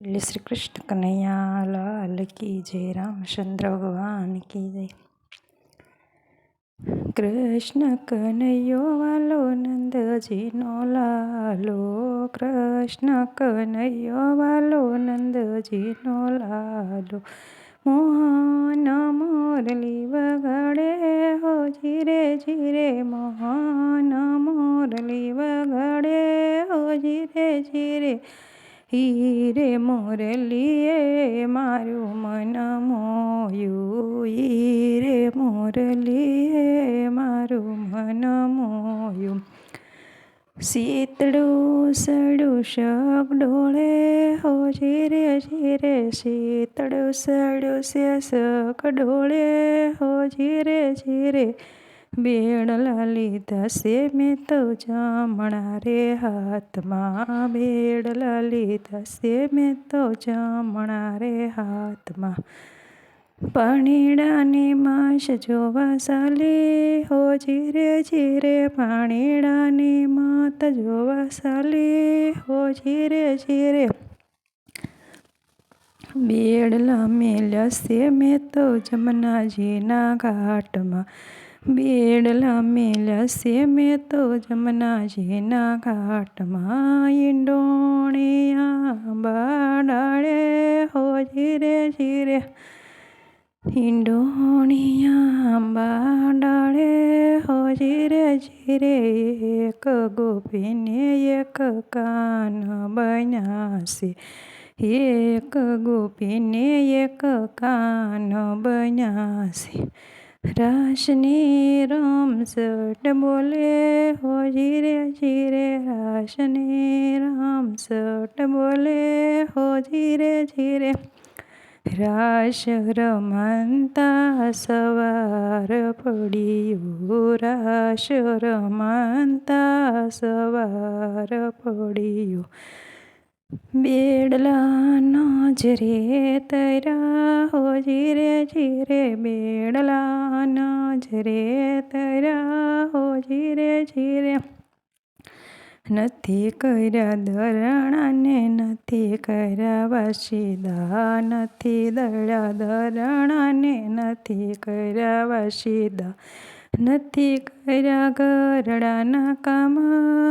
એટલે શ્રી કૃષ્ણ કનૈયા લાલ કી જય રામચંદ્ર ભગવાન કી જય કૃષ્ણ કનૈયો વાલો નંદજીનો લાલો કૃષ્ણ કનૈયો વાલો નંદજીનો લાલો મોહન મોરલી વગાડે હો જીરે જીરે મોહન મોરલી વગાડે હો જીરે જીરે હીરે મોરલીએ મારું મન મોયું. હીરે મોરલીએ મારું મન મોયું. શીતળું સડું શક ડોળે હો જીરે જીરે શીતળું સડું શક ડોળે હો જીરે જીરે બેડલા લીધા છે મેં તો જમણા રે હાથમાં. બેડલા લીધા છે મેં તો જમણા રે હાથમાં. પાણીડાની માસ જોવા સાલી હો જીરે જીરે. પાણીડાની માત જોવા સાલી હો જીરે જીરે. બેડલા મેલ્યા છે મેં તો જમનાજીના ઘાટમાં. બેડલા મેલસે મેં તો જમનાજીના ઘાટમાં ઈંડોણિયા બાડાળે હો જીરે જીરે. ઈંડોણિયા બાડાળે હો જીરે જીરે, એક ગોપીને એક કાન બન્યાસી એક ગોપીને એક કાન બન્યા રાસની રામસટ બોલે હો જીરે જીરે રાસની રામસટ બોલે હો જીરે જીરે રાસ રમંતા સવાર પડ્યું રાસ રમંતા સવાર પડ્યું બેડલા નજરે તરા હો જીરે જીરે બેડલા નજરે તરા હો જીરે જીરે. નથી કર્યા ધરણાને નથી કર્યા વસીદા, નથી દળ્યા ધરણાને નથી કર્યા વસીદા, નથી કર્યા ગરડાના કામ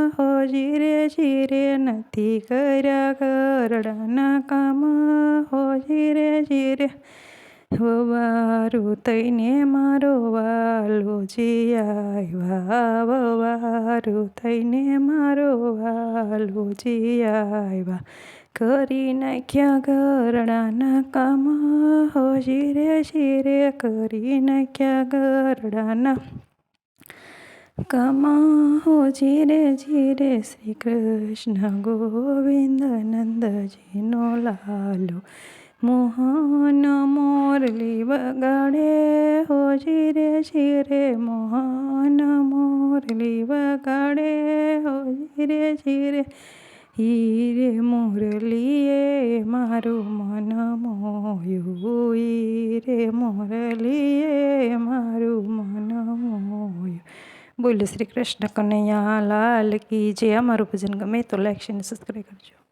હો જીરે જીરે. નથી કર્યા ગરડાના કામ હો જીરે જીરે. વવારું થઈને મારો વાલો જીયા વવારું થઈને મારો વાલો જીયા કરી નાખ્યા ગરડાના કામ હો જીરે જીરે કરી નાખ્યા ગરડાના કામા હો જીરે જીરે શ્રી કૃષ્ણ ગોવિંદ નંદજીનો લાલો. મોહન મોરલી વગાડે હો જીરે જીરે, મોહન મોરલી વગાડે હો જીરે જીરે, હીરે મોરલીએ મારું મન મોયું, હીરે મોરલીએ મારું મન મોયું. બોલો શ્રી કૃષ્ણ કનૈયા, લાલ કી જે અમારું ભજન ગમે તો લાઈક શેર સબસ્ક્રાઈબ કરજો.